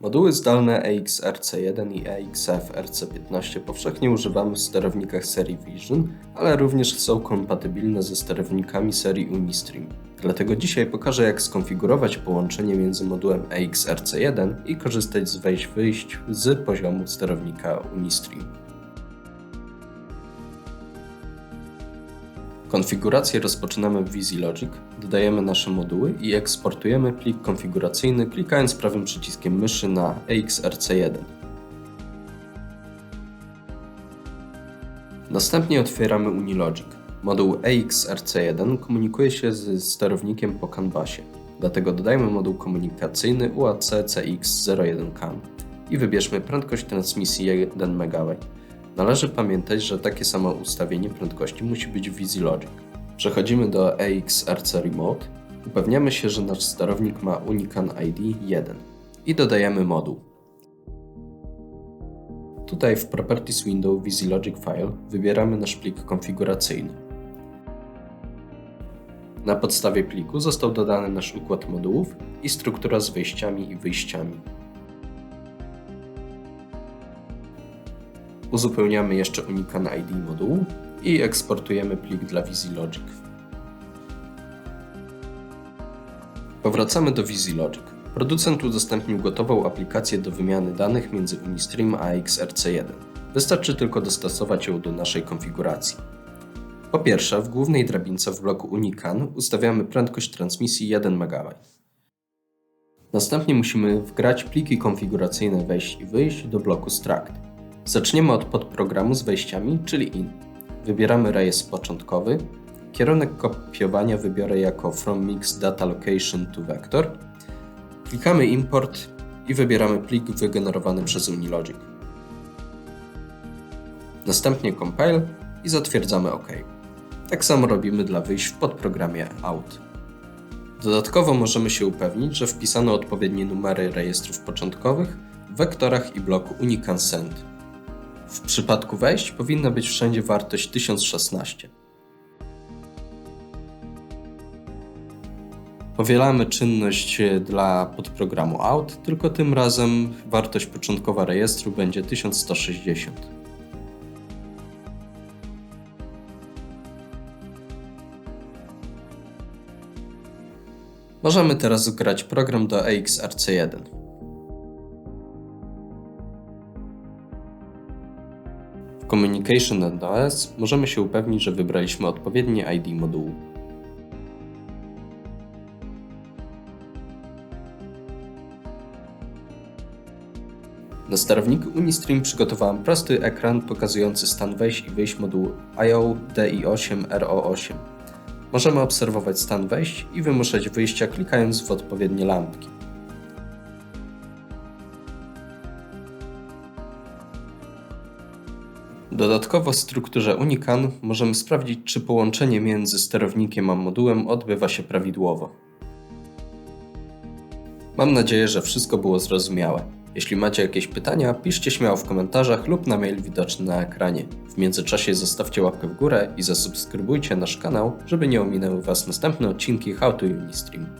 Moduły zdalne EXRC1 i EXF-RC15 powszechnie używamy w sterownikach serii Vision, ale również są kompatybilne ze sterownikami serii Unistream. Dlatego dzisiaj pokażę jak skonfigurować połączenie między modułem EXRC1 i korzystać z wejść-wyjść z poziomu sterownika Unistream. Konfigurację rozpoczynamy w VisiLogic, dodajemy nasze moduły i eksportujemy plik konfiguracyjny klikając prawym przyciskiem myszy na EXRC1. Następnie otwieramy Unilogic. Moduł EXRC1 komunikuje się z sterownikiem po canvasie, dlatego dodajmy moduł komunikacyjny UAC CX01 CAN i wybierzmy prędkość transmisji 1 MB. Należy pamiętać, że takie samo ustawienie prędkości musi być w VisiLogic. Przechodzimy do EXRC Remote, upewniamy się, że nasz sterownik ma Unican ID 1 i dodajemy moduł. Tutaj w Properties Window VisiLogic File wybieramy nasz plik konfiguracyjny. Na podstawie pliku został dodany nasz układ modułów i struktura z wejściami i wyjściami. Uzupełniamy jeszcze Unican ID modułu i eksportujemy plik dla VisiLogic. Powracamy do VisiLogic. Producent udostępnił gotową aplikację do wymiany danych między Unistream a XRC1. Wystarczy tylko dostosować ją do naszej konfiguracji. Po pierwsze, w głównej drabince w bloku Unican ustawiamy prędkość transmisji 1 MB. Następnie musimy wgrać pliki konfiguracyjne wejść i wyjść do bloku Struct. Zaczniemy od podprogramu z wejściami, czyli in. Wybieramy rejestr początkowy. Kierunek kopiowania wybiorę jako from mix data location to vector. Klikamy import i wybieramy plik wygenerowany przez Unilogic. Następnie compile i zatwierdzamy OK. Tak samo robimy dla wyjść w podprogramie out. Dodatkowo możemy się upewnić, że wpisano odpowiednie numery rejestrów początkowych wektorach i bloku Unican Send. W przypadku wejść powinna być wszędzie wartość 1016. Powielamy czynność dla podprogramu out, tylko tym razem wartość początkowa rejestru będzie 1160. Możemy teraz zgrać program do EXRC1. Communication and OS możemy się upewnić, że wybraliśmy odpowiednie ID modułu. Na sterowniku Unistream przygotowałem prosty ekran pokazujący stan wejść i wyjść modułu IO DI8 RO8. Możemy obserwować stan wejść i wymuszać wyjścia klikając w odpowiednie lampki. Dodatkowo w strukturze Unican możemy sprawdzić, czy połączenie między sterownikiem a modułem odbywa się prawidłowo. Mam nadzieję, że wszystko było zrozumiałe. Jeśli macie jakieś pytania, piszcie śmiało w komentarzach lub na mail widoczny na ekranie. W międzyczasie zostawcie łapkę w górę i zasubskrybujcie nasz kanał, żeby nie ominęły Was następne odcinki How to Unistream.